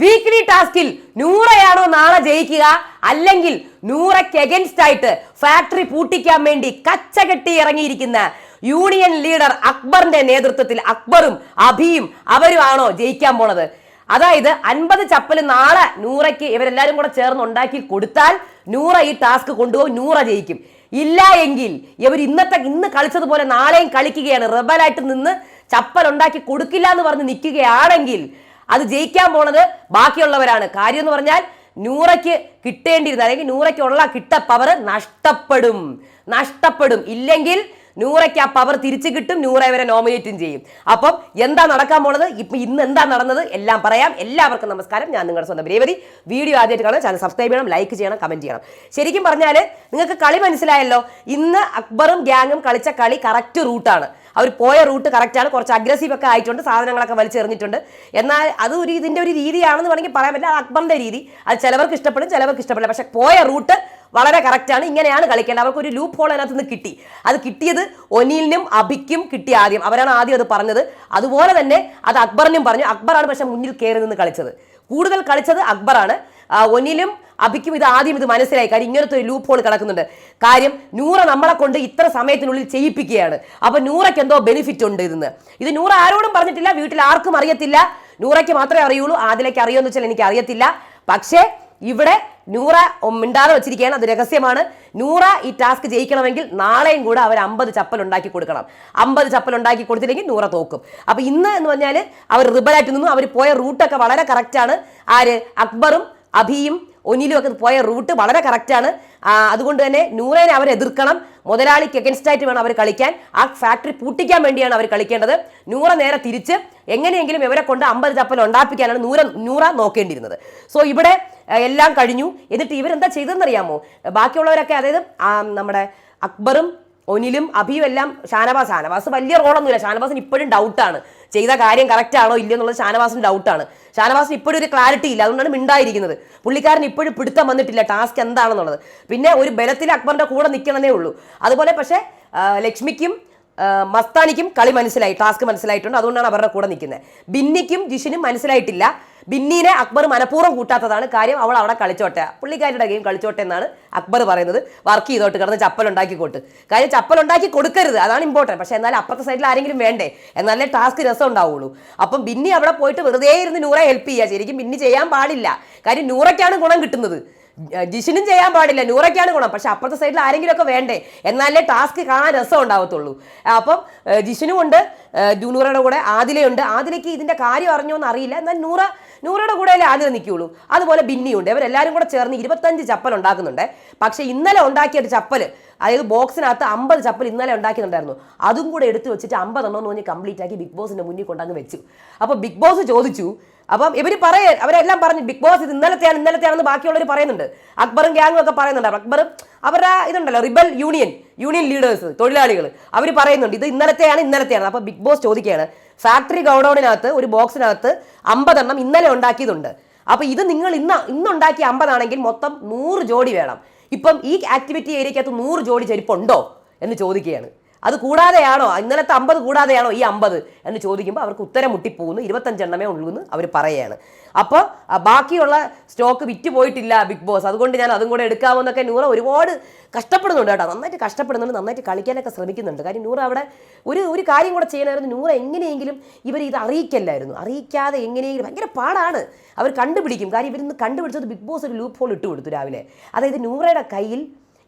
Weekly ടാസ്കിൽ നൂറയാണോ നാളെ ജയിക്കുക? അല്ലെങ്കിൽ നൂറയ്ക്ക് എഗൻസ്റ്റ് ആയിട്ട് ഫാക്ടറി പൂട്ടിക്കാൻ വേണ്ടി കച്ച കെട്ടി ഇറങ്ങിയിരിക്കുന്ന യൂണിയൻ ലീഡർ അക്ബറിന്റെ നേതൃത്വത്തിൽ അക്ബറും അഭിയും അവരുമാണോ ജയിക്കാൻ പോണത്? അതായത് അൻപത് ചപ്പൽ നാളെ നൂറയ്ക്ക് ഇവരെല്ലാരും കൂടെ ചേർന്ന് ഉണ്ടാക്കി കൊടുത്താൽ നൂറ ഈ ടാസ്ക് കൊണ്ടുപോകും നൂറ ജയിക്കും. ഇല്ല എങ്കിൽ ഇവർ ഇന്നത്തെ ഇന്ന് കളിച്ചതുപോലെ നാളെയും കളിക്കുകയാണ്. റബലായിട്ട് നിന്ന് ചപ്പൽ ഉണ്ടാക്കി കൊടുക്കില്ല എന്ന് പറഞ്ഞ് നിൽക്കുകയാണെങ്കിൽ അത് ജയിക്കാൻ പോണത് ബാക്കിയുള്ളവരാണ്. കാര്യം എന്ന് പറഞ്ഞാൽ നൂറയ്ക്ക് കിട്ടേണ്ടിയിരുന്ന അല്ലെങ്കിൽ നൂറയ്ക്കുള്ള കിട്ട പവർ നഷ്ടപ്പെടും. നഷ്ടപ്പെടും. ഇല്ലെങ്കിൽ നൂറയ്ക്ക് ആ പവർ തിരിച്ചു കിട്ടും നൂറ വരെ നോമിനേറ്റും ചെയ്യും. അപ്പം എന്താ നടക്കാൻ പോണത്? ഇപ്പൊ ഇന്ന് എന്താ നടന്നത്? എല്ലാം പറയാം. എല്ലാവർക്കും നമസ്കാരം. ഞാൻ നിങ്ങളുടെ സ്വന്തം രേവതി. വീഡിയോ ആദ്യമായിട്ട് കാണാൻ ചാനൽ സബ്സ്ക്രൈബ് ചെയ്യണം ലൈക്ക് ചെയ്യണം കമന്റ് ചെയ്യണം. ശരിക്കും പറഞ്ഞാൽ നിങ്ങൾക്ക് കളി മനസ്സിലായല്ലോ? ഇന്ന് അക്ബറും ഗ്യാങ്ങും കളിച്ച കളി കറക്റ്റ് റൂട്ടാണ് അവർ പോയ റൂട്ട് കറക്റ്റാണ് കുറച്ച് അഗ്രസീവ് ഒക്കെ ആയിട്ടുണ്ട്. സാധനങ്ങളൊക്കെ വലിച്ചെറിഞ്ഞിട്ടുണ്ട് എന്നാൽ അത് ഒരു ഇതിന്റെ ഒരു രീതിയാണെന്ന് വേണമെങ്കിൽ പറയാൻ പറ്റില്ല. അത് അക്ബറിന്റെ രീതി. അത് ചിലവർക്ക് ഇഷ്ടപ്പെടും ചിലവർക്ക് ഇഷ്ടപ്പെടില്ല. പക്ഷേ പോയ റൂട്ട് വളരെ കറക്റ്റാണ് ഇങ്ങനെയാണ് കളിക്കേണ്ടത്. അവർക്ക് ഒരു ലൂപ്പ് ഹോൾ അതിനകത്ത് നിന്ന് കിട്ടി. അത് കിട്ടിയത് ഒനീലിനും അബിക്കും കിട്ടി ആദ്യം. അവരാണ് ആദ്യം അത് പറഞ്ഞത്. അതുപോലെ തന്നെ അത് അക്ബറിനും പറഞ്ഞു. അക്ബറാണ് പക്ഷേ മുന്നിൽ കയറി നിന്ന് കളിച്ചത്. കൂടുതൽ കളിച്ചത് അക്ബറാണ്. ഒനിലും അഭിക്കും ഇത് ആദ്യം ഇത് മനസ്സിലായി. കാര്യം ഇങ്ങനത്തെ ഒരു ലൂപ്പ് ഹോൾ കിടക്കുന്നുണ്ട്. കാര്യം നൂറ നമ്മളെ കൊണ്ട് ഇത്ര സമയത്തിനുള്ളിൽ ചെയ്യിപ്പിക്കുകയാണ്. അപ്പൊ നൂറയ്ക്ക് എന്തോ ബെനിഫിറ്റ് ഉണ്ട് ഇതിന്ന്. ഇത് നൂറ ആരോടും പറഞ്ഞിട്ടില്ല. വീട്ടിൽ ആർക്കും അറിയത്തില്ല. നൂറയ്ക്ക് മാത്രമേ അറിയുള്ളൂ. ആദിലേക്ക് അറിയുമെന്ന് വെച്ചാൽ എനിക്ക് അറിയത്തില്ല. പക്ഷേ ഇവിടെ നൂറ മിണ്ടാതെ വെച്ചിരിക്കുകയാണ്. അത് രഹസ്യമാണ്. നൂറ ഈ ടാസ്ക് ജയിക്കണമെങ്കിൽ നാളെയും കൂടെ അവർ അമ്പത് ചപ്പൽ ഉണ്ടാക്കി കൊടുക്കണം. അമ്പത് ചപ്പൽ ഉണ്ടാക്കി കൊടുത്തില്ലെങ്കിൽ നൂറ തോക്കും. അപ്പോൾ ഇന്ന് എന്ന് പറഞ്ഞാൽ അവർ റിബലായിട്ട് നിന്നു. അവർ പോയ റൂട്ടൊക്കെ വളരെ കറക്റ്റാണ് ആര്? അക്ബറും അഭിയും ഒനിലും ഒക്കെ പോയ റൂട്ട് വളരെ കറക്റ്റാണ് അതുകൊണ്ട് തന്നെ നൂറേനെ അവർ എതിർക്കണം. മുതലാളിക്ക് എഗൻസ്റ്റ് ആയിട്ട് വേണം അവർ കളിക്കാൻ. ആ ഫാക്ടറി പൂട്ടിക്കാൻ വേണ്ടിയാണ് അവർ കളിക്കേണ്ടത്. നൂറ നേരെ തിരിച്ച് എങ്ങനെയെങ്കിലും ഇവരെ കൊണ്ട് അമ്പത് ചപ്പൽ ഉണ്ടാപ്പിക്കാനാണ് നൂറ നൂറ നോക്കേണ്ടിയിരുന്നത്. സോ ഇവിടെ എല്ലാം കഴിഞ്ഞു. എന്നിട്ട് ഇവരെന്താ ചെയ്തതെന്നറിയാമോ? ബാക്കിയുള്ളവരൊക്കെ അതായത് നമ്മുടെ അക്ബറും ഒനിലും അഭിയും എല്ലാം ഷാനവാസ് ഷാനവാസ് വലിയ റോളൊന്നുമില്ല ഷാനവാസിന് ഇപ്പോഴും ഡൗട്ടാണ് ചെയ്ത കാര്യം കറക്റ്റ് ആണോ ഇല്ലയോ എന്നുള്ളത് ഷാനവാസിന് ഡൗട്ടാണ് ഷാനവാസിന് ഇപ്പോഴും ഒരു ക്ലാരിറ്റി ഇല്ല. അതുകൊണ്ടാണ് മിണ്ടായിരിക്കുന്നത്. പുള്ളിക്കാരൻ ഇപ്പോഴും പിടുത്തം വന്നിട്ടില്ല. ടാസ്ക് എന്താണെന്നുള്ളത്. പിന്നെ ഒരു ബലത്തിൽ അക്ബറിന്റെ കൂടെ നിൽക്കണമെന്നേ ഉള്ളൂ. അതുപോലെ പക്ഷേ ലക്ഷ്മിക്കും മസ്താനിക്കും കളി മനസ്സിലായി ടാസ്ക് മനസ്സിലായിട്ടുണ്ട്. അതുകൊണ്ടാണ് അവരുടെ കൂടെ നിൽക്കുന്നത്. ബിന്നിക്കും ജിഷിനും മനസ്സിലായിട്ടില്ല. ബിന്നീനെ അക്ബർ മനഃപൂർവം കൂട്ടാത്തതാണ് കാര്യം. അവൾ അവിടെ കളിച്ചോട്ടെ. പുള്ളിക്കാരിയുടെ ഗെയിം കളിച്ചോട്ടെ എന്നാണ് അക്ബർ പറയുന്നത്. വർക്ക് ചെയ്തോട്ട് കിടന്ന് ചപ്പൽ ഉണ്ടാക്കി കൊട്ട്. കാര്യം ചപ്പൽ ഉണ്ടാക്കി കൊടുക്കരുത്. അതാണ് ഇമ്പോർട്ടന്റ് പക്ഷേ എന്നാലും അപ്പുറത്തെ സൈഡിൽ ആരെങ്കിലും വേണ്ടേ? എന്നാലേ ടാസ്ക് രസം ഉണ്ടാവുള്ളൂ. അപ്പം ബിന്നി അവിടെ പോയിട്ട് വെറുതെ ഇരുന്ന് നൂറെ ഹെൽപ്പ് ചെയ്യുക ശരിക്കും ബിന്നി ചെയ്യാൻ പാടില്ല. കാര്യം നൂറയ്ക്കാണ് ഗുണം കിട്ടുന്നത്. ജിഷിനും ചെയ്യാൻ പാടില്ല. നൂറയ്ക്കാണ് ഗുണം. പക്ഷെ അപ്പുറത്തെ സൈഡിൽ ആരെങ്കിലും ഒക്കെ വേണ്ടേ? എന്നാലേ ടാസ്ക് കാണാൻ രസം ഉണ്ടാവത്തുള്ളൂ അപ്പം ജിഷിനും ഉണ്ട് നൂറയുടെ കൂടെ ആദിലയുണ്ട്. ആദിലയ്ക്ക് ഇതിന്റെ കാര്യം അറിഞ്ഞോ എന്ന് അറിയില്ല. എന്നാൽ നൂറ നൂറയുടെ കൂടെ അല്ലേ ആദില നിൽക്കുകയുള്ളൂ. അതുപോലെ ബിന്നിയുണ്ട്. ഇവരെല്ലാവരും കൂടെ ചേർന്ന് ഇരുപത്തഞ്ച് ചപ്പൽ ഉണ്ടാക്കുന്നുണ്ട്. പക്ഷേ ഇന്നലെ ഉണ്ടാക്കിയ ഒരു ചപ്പൽ അതായത് ബോക്സിനകത്ത് അമ്പത് ചപ്പൽ ഇന്നലെ ഉണ്ടാക്കിയിട്ടുണ്ടായിരുന്നു. അതും കൂടെ എടുത്തു വെച്ചിട്ട് അമ്പതെണ്ണം എന്ന് പറഞ്ഞ് കംപ്ലീറ്റ് ആക്കി ബിഗ് ബോസിന്റെ മുന്നിൽ കൊണ്ടങ്ങ് വെച്ചു. അപ്പോൾ ബിഗ് ബോസ് ചോദിച്ചു അപ്പം ഇവർ പറയ അവരെല്ലാം പറഞ്ഞു ബിഗ് ബോസ് ഇത് ഇന്നലത്തെയാണ് ഇന്നലത്തെയാണെന്ന് ബാക്കിയുള്ളവർ പറയുന്നുണ്ട്. അക്ബറും ഗ്യാങ്ങും ഒക്കെ പറയുന്നുണ്ട്. അക്ബറും അവരുടെ ഇതുണ്ടല്ലോ റിബൽ യൂണിയൻ യൂണിയൻ ലീഡേഴ്സ് തൊഴിലാളികൾ അവർ പറയുന്നുണ്ട് ഇത് ഇന്നലത്തെയാണ് ഇന്നലത്തെയാണ്. അപ്പോൾ ബിഗ് ബോസ് ചോദിക്കുകയാണ് ഫാക്ടറി ഗൗഡൌണിനകത്ത് ഒരു ബോക്സിനകത്ത് അമ്പതെണ്ണം ഇന്നലെ ഉണ്ടാക്കിയതുണ്ട്. അപ്പോൾ ഇത് നിങ്ങൾ ഇന്ന് ഇന്നുണ്ടാക്കിയ അമ്പതാണെങ്കിൽ മൊത്തം നൂറ് ജോഡി വേണം. ഇപ്പം ഈ ആക്ടിവിറ്റി ഏരിയക്കകത്ത് നൂറ് ജോഡി ചെരുപ്പുണ്ടോ എന്ന് ചോദിക്കുകയാണ്. അത് കൂടാതെയാണോ? ഇന്നലത്തെ അമ്പത് കൂടാതെയാണോ ഈ അമ്പത്? എന്ന് ചോദിക്കുമ്പോൾ അവർക്ക് ഉത്തരം മുട്ടിപ്പോകുന്നു. ഇരുപത്തഞ്ചെണ്ണമേ ഉള്ളൂ എന്ന് അവർ പറയുകയാണ് അപ്പോൾ ബാക്കിയുള്ള സ്റ്റോക്ക് വിറ്റ് പോയിട്ടില്ല ബിഗ് ബോസ് അതുകൊണ്ട് ഞാൻ അതും കൂടെ എടുക്കാമെന്നൊക്കെ നൂറ ഒരുപാട് കഷ്ടപ്പെടുന്നുണ്ട് കേട്ടോ. നന്നായിട്ട് കഷ്ടപ്പെടുന്നുണ്ട് നന്നായിട്ട് കളിക്കാനൊക്കെ ശ്രമിക്കുന്നുണ്ട്. കാര്യം നൂറ അവിടെ ഒരു ഒരു കാര്യം കൂടെ ചെയ്യണമായിരുന്നു നൂറ എങ്ങനെയെങ്കിലും ഇവർ ഇത് അറിയിക്കല്ലായിരുന്നു. അറിയിക്കാതെ എങ്ങനെയെങ്കിലും ഭയങ്കര പാടാണ്. അവർ കണ്ടുപിടിക്കും. കാര്യം ഇവരിന്ന് കണ്ടുപിടിച്ചത് ബിഗ് ബോസ് ഒരു ലൂപ്പ് ഹോൾ ഇട്ട് കൊടുത്തു രാവിലെ. അതായത് നൂറയുടെ കയ്യിൽ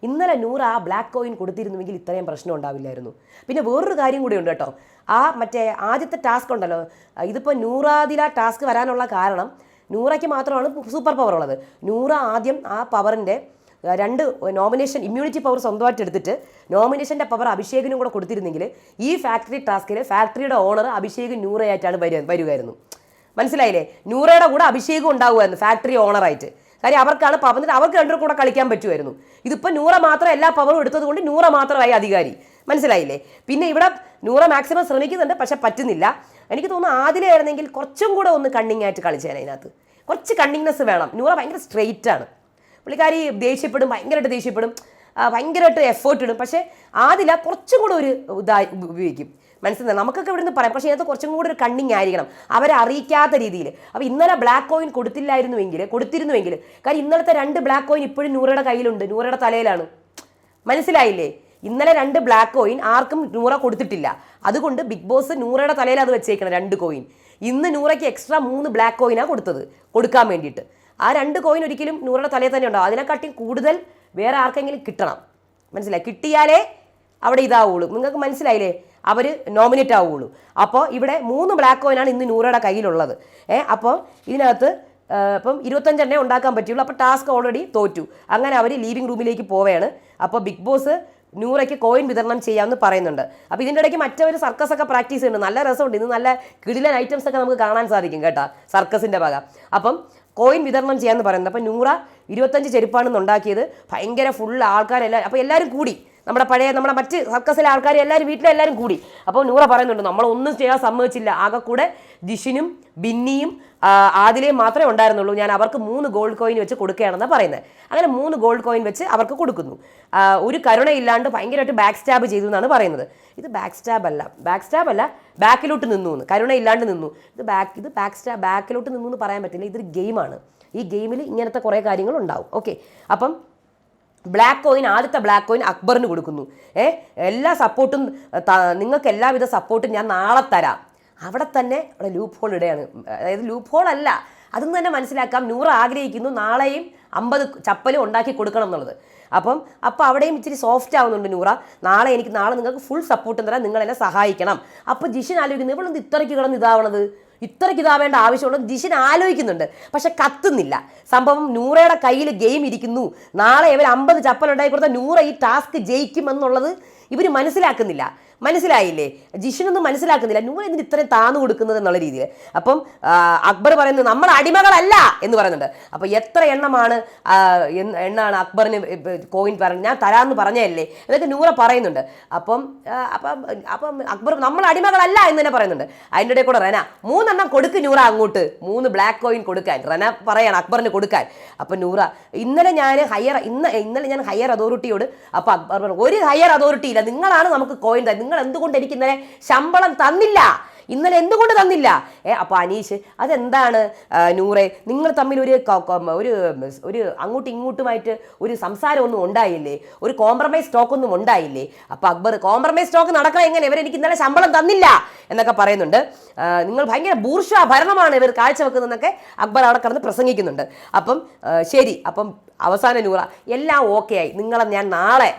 ഇന്നലെ നൂറ് ആ ബ്ലാക്ക് കോയിൻ കൊടുത്തിരുന്നുവെങ്കിൽ ഇത്രയും പ്രശ്നം ഉണ്ടാവില്ലായിരുന്നു. പിന്നെ വേറൊരു കാര്യം കൂടി ഉണ്ട് കേട്ടോ. ആ മറ്റേ ആദ്യത്തെ ടാസ്ക് ഉണ്ടല്ലോ. ഇതിപ്പോൾ നൂറാദില ടാസ്ക് വരാനുള്ള കാരണം നൂറയ്ക്ക് മാത്രമാണ് സൂപ്പർ പവർ ഉള്ളത്. നൂറ ആദ്യം ആ പവറിന്റെ രണ്ട് നോമിനേഷൻ ഇമ്മ്യൂണിറ്റി പവർ സ്വന്തമായിട്ട് എടുത്തിട്ട് നോമിനേഷന്റെ പവർ അഭിഷേകിനും കൂടെ കൊടുത്തിരുന്നെങ്കിൽ ഈ ഫാക്ടറി ടാസ്കിൽ ഫാക്ടറിയുടെ ഓണർ അഭിഷേക് നൂറയായിട്ടാണ് വരിക വരുമായിരുന്നു മനസ്സിലായില്ലേ? നൂറയുടെ കൂടെ അഭിഷേകം ഉണ്ടാവുമായിരുന്നു ഫാക്ടറി ഓണറായിട്ട് കാര്യം അവർക്കാണ് പവർ എന്നിട്ട് അവർക്ക് രണ്ടുപേർ കൂടെ കളിക്കാൻ പറ്റുമായിരുന്നു. ഇതിപ്പോൾ നൂറ മാത്രം എല്ലാ പവറും എടുത്തത് കൊണ്ട് നൂറ മാത്രമായി അധികാരി. മനസ്സിലായില്ലേ? പിന്നെ ഇവിടെ നൂറ മാക്സിമം ശ്രമിക്കുന്നുണ്ട് പക്ഷെ പറ്റുന്നില്ല. എനിക്ക് തോന്നുന്നു ആദിലായിരുന്നെങ്കിൽ കുറച്ചും കൂടെ ഒന്ന് കണ്ണിങ് ആയിട്ട് കളിച്ചേനെ അതിനകത്ത്. കുറച്ച് കണ്ണിങ്നെസ് വേണം. നൂറ ഭയങ്കര സ്ട്രെയിറ്റ് ആണ്. പുള്ളിക്കാരി ദേഷ്യപ്പെടും ഭയങ്കരമായിട്ട് ദേഷ്യപ്പെടും. ഭയങ്കരമായിട്ട് എഫേർട്ട് ഇടും. പക്ഷേ ആദില കുറച്ചും കൂടെ ഒരു ഇതായി ഉപയോഗിക്കും. മനസ്സിലായി? നമുക്കൊക്കെ ഇവിടുന്ന് പറയാം. പക്ഷേ ഇതിനകത്ത് കുറച്ചും കൂടി ഒരു കണ്ണിങ് ആയിരിക്കണം. അവരെ അറിയിക്കാത്ത രീതിയിൽ. അപ്പോൾ ഇന്നലെ ബ്ലാക്ക് കോയിൻ കൊടുത്തില്ലായിരുന്നുവെങ്കിൽ കൊടുത്തിരുന്നുവെങ്കിൽ കാര്യം ഇന്നലത്തെ രണ്ട് ബ്ലാക്ക് കോയിൻ ഇപ്പോഴും നൂറയുടെ കയ്യിലുണ്ട്. നൂറയുടെ തലയിലാണ്. മനസ്സിലായില്ലേ? ഇന്നലെ രണ്ട് ബ്ലാക്ക് കോയിൻ ആർക്കും നൂറ കൊടുത്തിട്ടില്ല. അതുകൊണ്ട് ബിഗ് ബോസ് നൂറയുടെ തലയിൽ അത് വെച്ചേക്കണം രണ്ട് കോയിൻ ഇന്ന് നൂറയ്ക്ക് എക്സ്ട്രാ മൂന്ന് ബ്ലാക്ക് കോയിനാണ് കൊടുത്തത്. കൊടുക്കാൻ വേണ്ടിയിട്ട്. ആ രണ്ട് കോയിൻ ഒരിക്കലും നൂറയുടെ തലയിൽ തന്നെ ഉണ്ടാവും. അതിനെക്കാട്ടി കൂടുതൽ വേറെ ആർക്കെങ്കിലും കിട്ടണം. മനസ്സിലായി? കിട്ടിയാലേ അവിടെ ഇതാവുള്ളൂ. നിങ്ങൾക്ക് മനസ്സിലായില്ലേ? അവർ നോമിനേറ്റ് ആവുകയുള്ളൂ അപ്പോൾ ഇവിടെ മൂന്ന് ബ്ലാക്ക് കോയിനാണ് ഇന്ന് നൂറയുടെ കയ്യിലുള്ളത്. ഏ അപ്പോൾ ഇതിനകത്ത് ഇപ്പം ഇരുപത്തഞ്ചെണ്ണേ ഉണ്ടാക്കാൻ പറ്റുള്ളൂ അപ്പോൾ ടാസ്ക് ഓൾറെഡി തോറ്റു. അങ്ങനെ അവർ ലീവിംഗ് റൂമിലേക്ക് പോവുകയാണ് അപ്പോൾ ബിഗ് ബോസ് നൂറയ്ക്ക് കോയിൻ വിതരണം ചെയ്യാമെന്ന് പറയുന്നുണ്ട്. അപ്പോൾ ഇതിന്റെ ഇടയ്ക്ക് മറ്റൊരു സർക്കസ് ഒക്കെ പ്രാക്ടീസ് ചെയ്യുന്നുണ്ട്. നല്ല രസമുണ്ട്. ഇന്ന് നല്ല കിടിലൻ ഐറ്റംസ് ഒക്കെ നമുക്ക് കാണാൻ സാധിക്കും കേട്ടോ. സർക്കസിന്റെ ഭാഗം അപ്പം കോയിൻ വിതരണം ചെയ്യാമെന്ന് പറയുന്നത് അപ്പം നൂറ ഇരുപത്തഞ്ച് ചെരുപ്പാണ് ഉണ്ടാക്കിയത്. ഭയങ്കര ഫുൾ ആൾക്കാരെല്ലാം അപ്പോൾ എല്ലാവരും കൂടി. നമ്മുടെ പഴയ നമ്മുടെ മറ്റ് സർക്കസിലെ ആൾക്കാർ എല്ലാവരും വീട്ടിലെ എല്ലാവരും കൂടി. അപ്പോൾ നൂറ പറയുന്നുണ്ട് നമ്മളൊന്നും ചെയ്യാൻ സമ്മതിച്ചില്ല. ആകെ കൂടെ ജിഷിനും ബിന്നിയും ആദിലേയും മാത്രമേ ഉണ്ടായിരുന്നുള്ളൂ. ഞാൻ അവർക്ക് മൂന്ന് ഗോൾഡ് കോയിൻ വെച്ച് കൊടുക്കുകയാണെന്നാണ് പറയുന്നത് അങ്ങനെ മൂന്ന് ഗോൾഡ് കോയിൻ വെച്ച് അവർക്ക് കൊടുക്കുന്നു. ഒരു കരുണയില്ലാണ്ട് ഭയങ്കരമായിട്ട് ബാക്ക് സ്റ്റാബ് ചെയ്തു എന്നാണ് പറയുന്നത്. ഇത് ബാക്ക് സ്റ്റാബ് അല്ല. ബാക്ക് സ്റ്റാബ് അല്ല ബാക്കിലോട്ട് നിന്നു എന്ന്. കരുണയില്ലാണ്ട് നിന്നു. ഇത് ബാക്ക് ഇത് ബാക്ക് സ്റ്റാബ് ബാക്കിലോട്ട് നിന്നു എന്ന് പറയാൻ പറ്റില്ല. ഇതൊരു ഗെയിമാണ് ഈ ഗെയിമിൽ ഇങ്ങനത്തെ കുറേ കാര്യങ്ങൾ ഉണ്ടാവും ഓക്കെ. അപ്പം ബ്ലാക്ക് കോയിൻ ആദ്യത്തെ ബ്ലാക്ക് കോയിൻ അക്ബറിന് കൊടുക്കുന്നു. ഏ എല്ലാ സപ്പോർട്ടും നിങ്ങൾക്ക് എല്ലാവിധ സപ്പോർട്ടും ഞാൻ നാളെ തരാം. അവിടെ തന്നെ അവിടെ ലൂപ്പ് ഹോൾ ഇടയാണ്. അതായത് ലൂപ്പ് ഹോൾ അല്ല അതൊന്നും തന്നെ മനസ്സിലാക്കാം. നൂറ് ആഗ്രഹിക്കുന്നു നാളെയും അമ്പത് ചപ്പലും ഉണ്ടാക്കി കൊടുക്കണം എന്നുള്ളത്. അപ്പം അപ്പോൾ അവിടെയും ഇച്ചിരി സോഫ്റ്റ് ആവുന്നുണ്ട് നൂറ. നാളെ എനിക്ക് നാളെ നിങ്ങൾക്ക് ഫുൾ സപ്പോർട്ട് തരാം. നിങ്ങൾ എന്നെ സഹായിക്കണം. അപ്പോൾ ജിഷൻ ആലോചിക്കുന്നു ഇവളെന്ത് ഇത്രയ്ക്ക് കിടന്ന് ഇതാവണത്? ഇത്രയ്ക്ക് ഇതാവേണ്ട ആവശ്യമുള്ളത് ജിഷിൻ ആലോചിക്കുന്നുണ്ട്. പക്ഷെ കത്തുന്നില്ല. സംഭവം നൂറയുടെ കയ്യിൽ ഗെയിം ഇരിക്കുന്നു. നാളെ ഇവർ അമ്പത് ചപ്പൽ ഉണ്ടാക്കി കൊടുത്താൽ നൂറ ഈ ടാസ്ക് ജയിക്കുമെന്നുള്ളത് ഇവർ മനസ്സിലാക്കുന്നില്ല. മനസ്സിലായില്ലേ? ജിഷിനൊന്നും മനസ്സിലാക്കുന്നില്ല. നൂർ എന്തിന് ഇത്രയും താന്നു കൊടുക്കുന്നത് എന്നുള്ള രീതിയിൽ. അപ്പം അക്ബർ പറയുന്നത് നമ്മൾ അടിമകളല്ല എന്ന് പറയുന്നുണ്ട്. അപ്പോൾ എത്ര എണ്ണമാണ് എണ്ണാണ് അക്ബറിന് കോയിൻ പറഞ്ഞു ഞാൻ തരാമെന്ന് പറഞ്ഞതല്ലേ? എന്നൊക്കെ നൂറ പറയുന്നുണ്ട്. അപ്പം അപ്പം അപ്പം അക്ബർ നമ്മൾ അടിമകളല്ല എന്ന് തന്നെ പറയുന്നുണ്ട്. അതിന്റെ ഇടയിൽ കൂടെ റന മൂന്നെണ്ണം കൊടുക്ക് നൂറ അങ്ങോട്ട്. മൂന്ന് ബ്ലാക്ക് കോയിൻ കൊടുക്കാൻ. റന പറയാണ് അക്ബറിന് കൊടുക്കാൻ. അപ്പം നൂറ ഇന്നലെ ഞാൻ ഹയർ ഇന്ന് ഇന്നലെ ഞാൻ ഹയർ അതോറിറ്റിയോട് അപ്പം അക്ബർ ഒരു ഹയർ അതോറിറ്റി ഇല്ല നിങ്ങളാണ് നമുക്ക് കോയിൻ തരുന്നത് നിങ്ങൾ എന്തുകൊണ്ട് എനിക്ക് ഇന്നലെ ശമ്പളം തന്നില്ല. ഇന്നലെ എന്തുകൊണ്ട് തന്നില്ല? ഏ അപ്പോൾ അനീഷ് അതെന്താണ്? നൂറെ നിങ്ങൾ തമ്മിൽ ഒരു ഒരു ഒരു അങ്ങോട്ടും ഇങ്ങോട്ടുമായിട്ട് ഒരു സംസാരമൊന്നും ഉണ്ടായില്ലേ? ഒരു കോംപ്രമൈസ് സ്റ്റോക്ക് ഒന്നും ഉണ്ടായില്ലേ? അപ്പോൾ അക്ബർ കോംപ്രമൈസ് സ്റ്റോക്ക് നടക്കണം എങ്ങനെ? ഇവരെനിക്ക് ഇന്നലെ ശമ്പളം തന്നില്ല. എന്നൊക്കെ പറയുന്നുണ്ട്. നിങ്ങൾ ഭയങ്കര ബൂർഷ ഭരണമാണ് ഇവർ കാഴ്ചവെക്കുന്നതെന്നൊക്കെ അക്ബർ അവിടെ കിടന്ന് പ്രസംഗിക്കുന്നുണ്ട്. അപ്പം ശരി അപ്പം അവസാന നൂറ. എല്ലാം ഓക്കെ ആയി. നിങ്ങളെ ഞാൻ നാളെ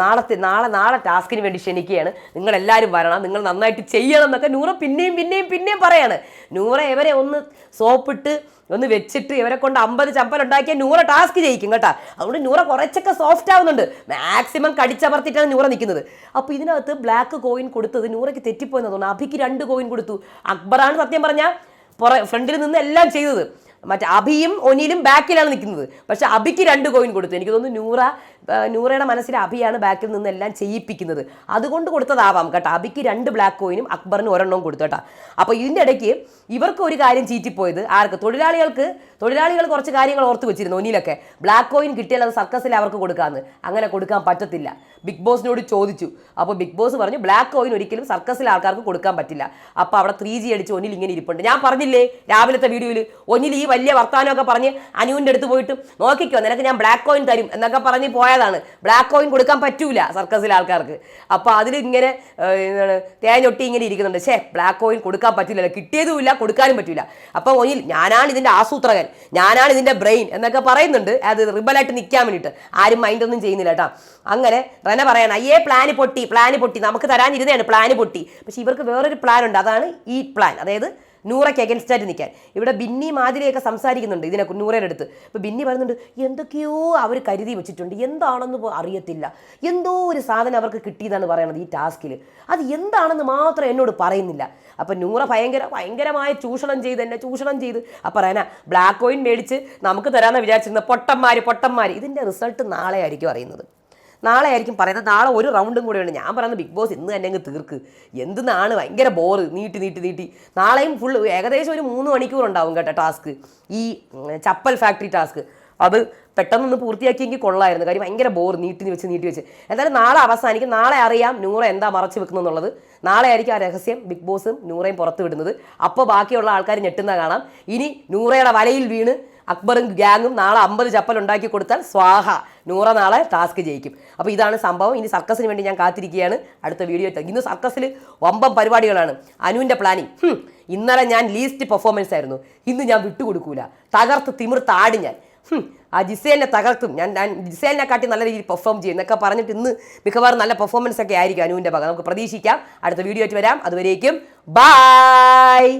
നാളത്തെ നാളെ നാളെ ടാസ്കിന് വേണ്ടി ക്ഷണിക്കുകയാണ്. നിങ്ങളെല്ലാവരും വരണം. നിങ്ങൾ നന്നായിട്ട് ചെയ്യണം എന്നൊക്കെ നൂറ പിന്നെയും പിന്നെയും പിന്നെയും പറയാണ്. നൂറ ഇവരെ ഒന്ന് സോപ്പിട്ട് ഒന്ന് വെച്ചിട്ട് ഇവരെ കൊണ്ട് അമ്പത് ചപ്പൽ ഉണ്ടാക്കിയാൽ നൂറ ടാസ്ക് ജയിക്കും കേട്ടോ. അതുകൊണ്ട് നൂറ കുറച്ചൊക്കെ സോഫ്റ്റ് ആവുന്നുണ്ട്. മാക്സിമം കടിച്ചമർത്തിയിട്ടാണ് നൂറ നിൽക്കുന്നത്. അപ്പോൾ ഇതിനകത്ത് ബ്ലാക്ക് കോയിൻ കൊടുത്തത് നൂറയ്ക്ക് തെറ്റിപ്പോയെന്ന് തോന്നുന്നു. അഭിക്ക് രണ്ട് കോയിൻ കൊടുത്തു. അക്ബറാണ് സത്യം പറഞ്ഞാൽ പുറ ഫ്രണ്ടിൽ നിന്ന് എല്ലാം ചെയ്തത്. മറ്റേ അഭിയും ഒനിലും ബാക്കിലാണ് നിൽക്കുന്നത്. പക്ഷെ അഭിക്ക് രണ്ട് കോയിൻ കൊടുത്തു. എനിക്ക് തോന്നുന്നു നൂറ നൂറയുടെ മനസ്സിൽ അഭിയാണ് ബാക്കിൽ നിന്ന് എല്ലാം ചെയ്യിപ്പിക്കുന്നത്. അതുകൊണ്ട് കൊടുത്തതാവാം കേട്ടോ. അഭിക്ക് രണ്ട് ബ്ലാക്ക് കോയിനും അക്ബറിന് ഒരെണ്ണവും കൊടുത്തു കേട്ടോ. അപ്പോൾ ഇതിന്റെ ഇടയ്ക്ക് ഇവർക്ക് ഒരു കാര്യം ചീറ്റിപ്പോയത് ആർക്ക്? തൊഴിലാളികൾക്ക് തൊഴിലാളികൾ കുറച്ച് കാര്യങ്ങൾ ഓർത്ത് വെച്ചിരുന്നു ഒനിലൊക്കെ ബ്ലാക്ക് കോയിൻ കിട്ടിയാൽ അത് സർക്കസിൽ അവർക്ക് കൊടുക്കാമെന്ന് അങ്ങനെ കൊടുക്കാൻ പറ്റത്തില്ല. ബിഗ് ബോസിനോട് ചോദിച്ചു. അപ്പോൾ ബിഗ് ബോസ് പറഞ്ഞു ബ്ലാക്ക് കോയിൻ ഒരിക്കലും സർക്കസിൽ ആൾക്കാർക്ക് കൊടുക്കാൻ പറ്റില്ല. അപ്പോൾ അവിടെ ത്രീ ജി അടിച്ച് ഒന്നിൽ ഇങ്ങനെ ഇരിപ്പുണ്ട്. ഞാൻ പറഞ്ഞില്ലേ രാവിലത്തെ വീഡിയോയിൽ? ഒന്നിൽ ഈ വലിയ വർത്താനമൊക്കെ പറഞ്ഞ് അനുവിന്റെ അടുത്ത് പോയിട്ട് നോക്കിക്കോ നിനക്ക് ഞാൻ ബ്ലാക്ക് കോയിൻ തരും എന്നൊക്കെ പറഞ്ഞ് പോയതാണ്. ബ്ലാക്ക് കോയിൻ കൊടുക്കാൻ പറ്റൂല സർക്കസിലെ ആൾക്കാർക്ക്. അപ്പോൾ അതിൽ ഇങ്ങനെ എന്താണ് തേഞ്ഞൊട്ടി ഇങ്ങനെ ഇരിക്കുന്നുണ്ട്. ഷേ ബ്ലാക്ക് കോയിൻ കൊടുക്കാൻ പറ്റില്ല കിട്ടിയതുമില്ല കൊടുക്കാനും പറ്റില്ല അപ്പോൾ ഒന്നിൽ ഞാനാണ് ഇതിന്റെ ആസൂത്രകൻ. ഞാനാണ് ഇതിന്റെ ബ്രെയിൻ എന്നൊക്കെ പറയുന്നുണ്ട്. അത് റിബലായിട്ട് നിൽക്കാൻ വേണ്ടിയിട്ട്. ആരും മൈൻഡൊന്നും ചെയ്യുന്നില്ല കേട്ടോ. അങ്ങനെ റന പറയണം അയ്യേ പ്ലാന് പൊട്ടി പ്ലാന് പൊട്ടി. നമുക്ക് തരാനിരുന്നതാണ് പ്ലാന് പൊട്ടി. പക്ഷെ ഇവർക്ക് വേറൊരു പ്ലാൻ ഉണ്ട്. അതാണ് ഈ പ്ലാൻ അതായത് നൂറയ്ക്ക് അഗൻസ്റ്റായിട്ട് നിൽക്കാൻ. ഇവിടെ ബിന്നി മാതിരിയൊക്കെ സംസാരിക്കുന്നുണ്ട് ഇതിനെ നൂറയുടെ അടുത്ത്. ഇപ്പോൾ ബിന്നി പറയുന്നുണ്ട് എന്തൊക്കെയോ അവർ കരുതി വെച്ചിട്ടുണ്ട്. എന്താണെന്ന് അറിയത്തില്ല. എന്തോ ഒരു സാധനം അവർക്ക് കിട്ടിയതാണ് പറയണത് ഈ ടാസ്കിൽ അത് എന്താണെന്ന് മാത്രം എന്നോട് പറയുന്നില്ല. അപ്പം നൂറ ഭയങ്കര ഭയങ്കരമായ ചൂഷണം ചെയ്ത് എന്നെ ചൂഷണം ചെയ്ത്. അപ്പം പറയാനാ ബ്ലാക്ക് കോയിൻ മേടിച്ച് നമുക്ക് തരാമെന്ന് വിചാരിച്ചിരുന്ന. പൊട്ടന്മാർ പൊട്ടന്മാർ ഇതിന്റെ റിസൾട്ട് നാളെ ആയിരിക്കും അറിയുന്നത്. നാളെ ആയിരിക്കും പറയുന്നത്. നാളെ ഒരു റൗണ്ടും കൂടെ ഉണ്ട് ഞാൻ പറയുന്നത് ബിഗ് ബോസ് ഇന്ന് തന്നെ അങ്ങ് തീർക്ക്. എന്തെന്നാണ് ഭയങ്കര ബോറ് നീട്ടി നീട്ടി നീട്ടി. നാളെയും ഫുൾ ഏകദേശം ഒരു മൂന്ന് മണിക്കൂർ ഉണ്ടാവും കേട്ടോ ടാസ്ക് ഈ ചപ്പൽ ഫാക്ടറി ടാസ്ക് അത് പെട്ടെന്നൊന്ന് പൂർത്തിയാക്കിയെങ്കിൽ കൊള്ളായിരുന്നു. കാര്യം ഭയങ്കര ബോർ നീട്ടി വെച്ച് നീട്ടി വെച്ച്. എന്തായാലും നാളെ അവസാനിക്കും. നാളെ അറിയാം നൂറ എന്താ മറച്ചു വെക്കുന്നുള്ളത് നാളെ ആയിരിക്കും ആ രഹസ്യം. ബിഗ് ബോസും നൂറയും പുറത്ത് വിടുന്നത്. അപ്പോൾ ബാക്കിയുള്ള ആൾക്കാർ ഞെട്ടുന്ന കാണാം. ഇനി നൂറയുടെ വലയിൽ വീണ് അക്ബറും ഗ്യാങ്ങും നാളെ അമ്പത് ചപ്പൽ ഉണ്ടാക്കി കൊടുത്താൽ സ്വാഹ. നൂറ നാളെ ടാസ്ക് ജയിക്കും. അപ്പോൾ ഇതാണ് സംഭവം. ഇനി സർക്കസിന് വേണ്ടി ഞാൻ കാത്തിരിക്കുകയാണ്. അടുത്ത വീഡിയോ ഇന്ന് സർക്കസിൽ ഒമ്പം പരിപാടികളാണ്. അനുവിന്റെ പ്ലാനിങ് ഇന്നലെ ഞാൻ ലീസ്റ്റ് പെർഫോമൻസ് ആയിരുന്നു. ഇന്ന് ഞാൻ വിട്ടുകൊടുക്കൂല. തകർത്ത് തിമിർത്ത് ആടി ഞാൻ. ആ ജിസേലിനെ തകർത്തും. ഞാൻ ഞാൻ ജിസേലിനെ കാട്ടി നല്ല രീതിയിൽ പെർഫോം ചെയ്യും എന്നൊക്കെ പറഞ്ഞിട്ട് ഇന്ന് മിക്കവാറും നല്ല പെർഫോമൻസ് ഒക്കെ ആയിരിക്കും അനുവിന്റെ ഭാഗം. നമുക്ക് പ്രതീക്ഷിക്കാം. അടുത്ത വീഡിയോ ആയിട്ട് വരാം. അതുവരേക്കും. ബായ്